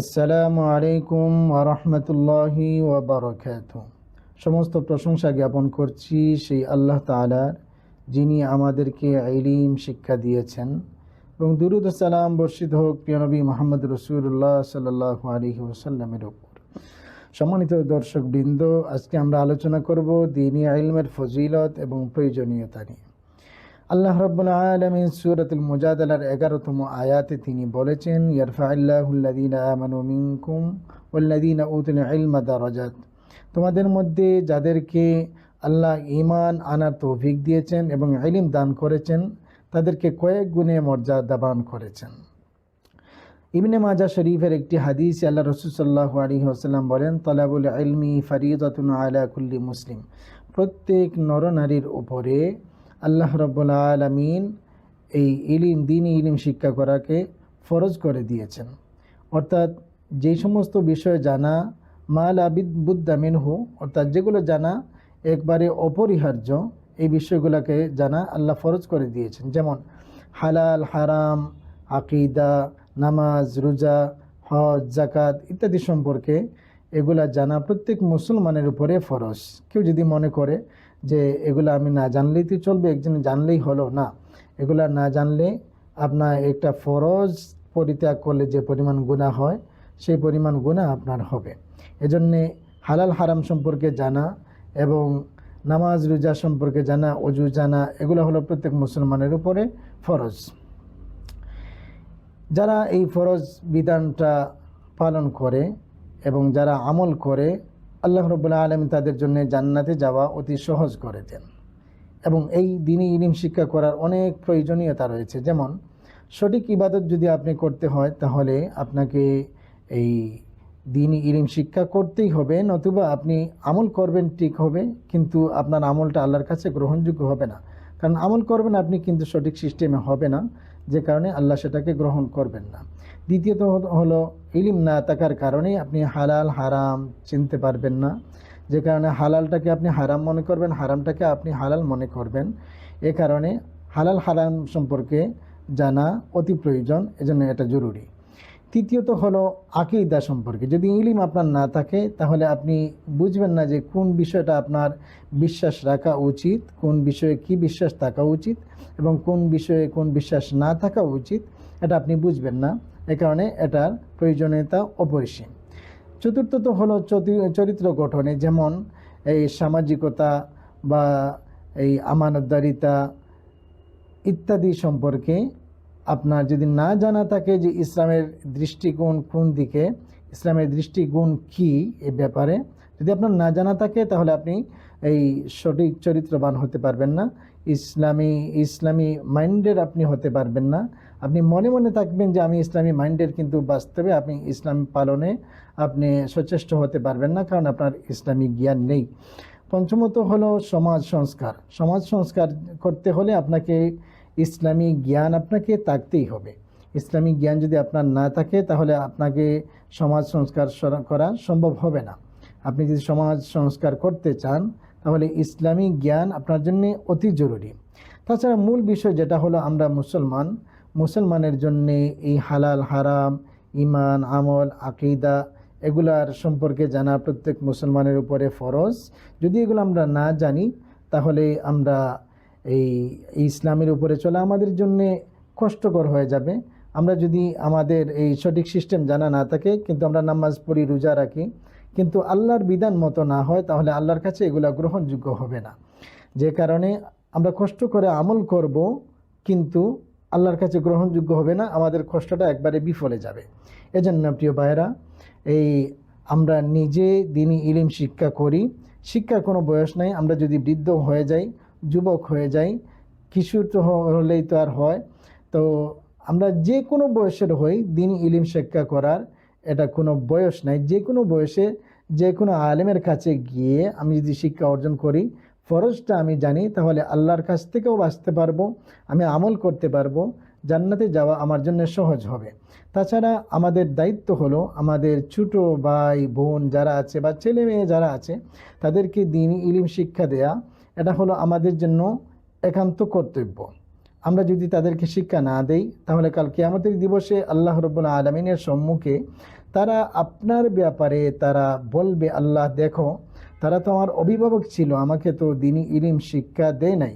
আসসালামু আলাইকুম ওরহমতুল্লাহি ওবরকাত সমস্ত প্রশংসা জ্ঞাপন করছি সেই আল্লাহ তালার যিনি আমাদেরকে আইলিম শিক্ষা দিয়েছেন। এবং দুরুদ সালাম বর্ষিত হোক প্রিয়নবী মোহাম্মদ রসুল্লাহ সাল্লাহ আলহি ওসাল্লামের ওপর। সম্মানিত দর্শক বৃন্দ আজকে আমরা আলোচনা করব দিনী আইলমের ফজিলত এবং প্রয়োজনীয়তা নিয়ে। আল্লাহ রব্বুল আলমিন সুরাতুল মুজাদালার এগারোতম আয়াতে তিনি বলেছেন ইয়ারফাল্লাহুল্লাদিন দারাজাত। তোমাদের মধ্যে যাদেরকে আল্লাহ ইমান আনার তৌফিক দিয়েছেন এবং ইলিম দান করেছেন, তাদেরকে কয়েক গুণে মর্যাদাবান করেছেন। ইবনে মাজা শরীফের একটি হাদিস আল্লাহ রসুল সাল্লাহ আলী আসাল্লাম বলেন, তলাবুল ইলমি ফরিদাতুন আলা কুল্লি মুসলিম। প্রত্যেক নরনারীর উপরে আল্লাহ রব্বুল আলমিন এই ইলিম দিনই ইলিম শিক্ষা করাকে ফরজ করে দিয়েছেন। অর্থাৎ যেই সমস্ত বিষয় জানা মাল আবিদ বুদ্দা মিনহু, অর্থাৎ যেগুলো জানা একবারে অপরিহার্য, এই বিষয়গুলোকে জানা আল্লাহ ফরজ করে দিয়েছেন। যেমন হালাল, হারাম, আকিদা, নামাজ, রোজা, হজ জাকাত ইত্যাদি সম্পর্কে এগুলা জানা প্রত্যেক মুসলমানের উপরে ফরজ। কেউ যদি মনে করে যে এগুলো আমি না জানলেই তো চলবে একজন জানলেই হলো না। এগুলা না জানলে আপনার একটা ফরজ পরিত্যাগ করলে যে পরিমাণ গুণা হয়, সেই পরিমাণ গুণা আপনার হবে। এজন্যে হালাল হারাম সম্পর্কে জানা এবং নামাজ, রোজা সম্পর্কে জানা, অজু জানা, এগুলো হলো প্রত্যেক মুসলমানের উপরে ফরজ। যারা এই ফরজ বিধানটা পালন করে এবং যারা আমল করে আল্লাহ রবুল্লা আলম তাদের জন্য জান্নাতে যাওয়া অতি সহজ করে দেন। এবং এই দিনই ইলিম শিক্ষা করার অনেক প্রয়োজনীয়তা রয়েছে। যেমন, সঠিক ইবাদত যদি আপনি করতে হয়, তাহলে আপনাকে এই দিনই ইলিম শিক্ষা করতেই হবে, নতুবা আপনি আমল করবেন ঠিক হবে, কিন্তু আপনার আমলটা আল্লাহর কাছে গ্রহণযোগ্য হবে না। কারণ আমল করবেন আপনি, কিন্তু সঠিক সিস্টেমে হবে না, যে কারণে আল্লাহ সেটাকে গ্রহণ করবেন না। দ্বিতীয়ত হলো ইলিম না থাকার কারণেই আপনি হালাল, হারাম চিনতে পারবেন না। যে কারণে হালালটাকে আপনি হারাম মনে করবেন, হারামটাকে আপনি হালাল মনে করবেন। এ কারণে হালাল, হারাম সম্পর্কে জানা অতি প্রয়োজন, এজন্য এটা জরুরি। তৃতীয়ত হলো আকিদা সম্পর্কে। যদি ইলিম আপনার না থাকে, তাহলে আপনি বুঝবেন না যে কোন বিষয়টা আপনার বিশ্বাস রাখা উচিত, কোন বিষয়ে কি বিশ্বাস থাকা উচিত এবং কোন বিষয়ে কোন বিশ্বাস না থাকা উচিত, এটা আপনি বুঝবেন না। এ কারণে এটার প্রয়োজনীয়তা অপরিসীম। চতুর্থত হলো চরিত্র গঠনে, যেমন এই সামাজিকতা বা এই আমানতদারিতা ইত্যাদি সম্পর্কে আপনার যদি না জানা থাকে যে ইসলামের দৃষ্টিকোণ কোন দিকে, ইসলামের দৃষ্টিগুণ কি এ ব্যাপারে, যদি আপনার না জানা থাকে তাহলে আপনি এই সঠিক চরিত্রবান হতে পারবেন না। ইসলামী ইসলামী মাইন্ডের আপনি হতে পারবেন না। আপনি মনে মনে থাকবেন যে আমি ইসলামী মাইন্ডের কিন্তু বাস্তবে আপনি ইসলাম পালনে আপনি সচেষ্ট হতে পারবেন না, কারণ আপনার ইসলামী জ্ঞান নেই। পঞ্চমত হলো সমাজ সংস্কার। সমাজ সংস্কার করতে হলে আপনাকে ইসলামী জ্ঞান আপনাকে থাকতেই হবে। ইসলামী জ্ঞান যদি আপনার না থাকে, তাহলে আপনাকে সমাজ সংস্কার করা সম্ভব হবে না। আপনি যদি সমাজ সংস্কার করতে চান, তাহলে ইসলামী জ্ঞান আপনার জন্য অতি জরুরি। তাছাড়া মূল বিষয় যেটা হলো আমরা মুসলমান মুসলমানের জন্যে এই হালাল, হারাম ইমান আমল, আকিদা এগুলার সম্পর্কে জানা প্রত্যেক মুসলমানের উপরে ফরজ। যদি এগুলো আমরা না জানি, তাহলে আমরা এই ইসলামের উপরে চলা আমাদের জন্যে কষ্টকর হয়ে যাবে। আমরা যদি আমাদের এই সঠিক সিস্টেম জানা না থাকে, কিন্তু আমরা নামাজ পড়ি, রোজা রাখি, কিন্তু আল্লাহর বিধান মতো না হয়, তাহলে আল্লাহর কাছে এগুলা গ্রহণযোগ্য হবে না। যে কারণে আমরা কষ্ট করে আমল করব, কিন্তু আল্লাহর কাছে গ্রহণযোগ্য হবে না, আমাদের কষ্টটা একবারে বিফলে যাবে। এজন্য প্রিয় ভাইয়েরা, এই আমরা নিজে দিনই ইলিম শিক্ষা করি, শিক্ষার কোনো বয়স নাই, আমরা যদি বৃদ্ধ হয়ে যাই, যুবক হয়ে যাই কিশোর তো হলেই তো আর হয়, তো আমরা যে কোনো বয়সের হই দিন ইলিম শিক্ষা করার, এটা কোনো বয়স নাই। যে কোনো বয়সে যে কোনো আলেমের কাছে গিয়ে আমি যদি শিক্ষা অর্জন করি ফরজটা আমি জানি, তাহলে আল্লাহর কাছ থেকেও বাঁচতে পারব, আমি আমল করতে পারব, জান্নাতে যাওয়া আমার জন্য সহজ হবে। তাছাড়া আমাদের দায়িত্ব হলো আমাদের ছোট ভাই, বোন যারা আছে বা ছেলে মেয়ে যারা আছে, তাদেরকে দিন ইলিম শিক্ষা দেয়া, এটা হলো আমাদের জন্য একান্ত কর্তব্য। আমরা যদি তাদেরকে শিক্ষা না দেই, তাহলে কালকে আমাদের দিবসে আল্লাহ রব্বুল্লা আলমিনের সম্মুখে তারা আপনার ব্যাপারে তারা বলবে, আল্লাহ, দেখো তারা তো আমার অভিভাবক ছিল, আমাকে তো দিনী ইলিম শিক্ষা দেয় নাই।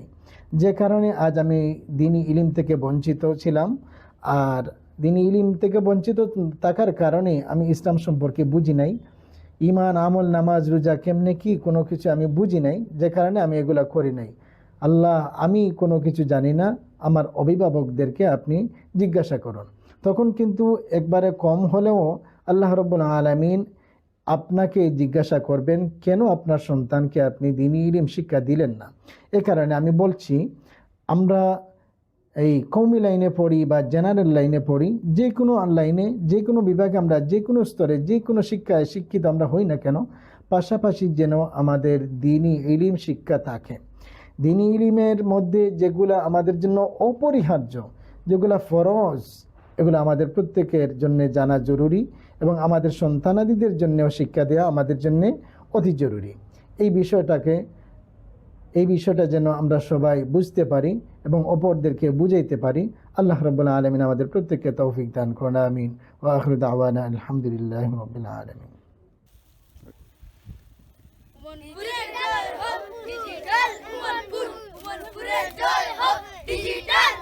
যে কারণে আজ আমি দিনী ইলিম থেকে বঞ্চিত ছিলাম। আর দিনী ইলিম থেকে বঞ্চিত থাকার কারণে আমি ইসলাম সম্পর্কে বুঝি নাই। ইমান আমল, নামাজ, রোজা, কেমনে কি কোনো কিছু আমি বুঝি নাই, যে কারণে আমি এগুলা করি নাই। আল্লাহ, আমি কোনো কিছু জানি না, আমার অভিভাবকদেরকে আপনি জিজ্ঞাসা করুন। তখন কিন্তু একবারে কম হলেও আল্লাহ রব্বুল আলমিন আপনাকে জিজ্ঞাসা করবেন, কেন আপনার সন্তানকে আপনি দিনই ইলিম শিক্ষা দিলেন না? এ কারণে আমি বলছি, আমরা এই কৌমি লাইনে পড়ি বা জেনারেল লাইনে পড়ি, যে কোনো লাইনে যে কোনো বিভাগে আমরা, যে কোনো স্তরে, যে কোনো শিক্ষায় শিক্ষিত আমরা হই না কেন, পাশাপাশি যেন আমাদের দিনই ইলিম শিক্ষা থাকে। দিনই ইলিমের মধ্যে যেগুলো আমাদের জন্য অপরিহার্য, যেগুলো ফরজ, এগুলো আমাদের প্রত্যেকের জন্য জানা জরুরি। এবং আমাদের সন্তানাদিদের জন্যেও শিক্ষা দেওয়া আমাদের জন্যে অতি জরুরি। এই বিষয়টাকে, এই বিষয়টা যেন আমরা সবাই বুঝতে পারি এবং অপরদেরকে বুঝাইতে পারি, আল্লাহ রবুল্লা আলমিন আমাদের প্রত্যেককে তৌফিক দান করুন, আমিন। ও আখরুদ আওয়ানা আলহামদুলিল্লাহ আলমিন। ডিজিটাল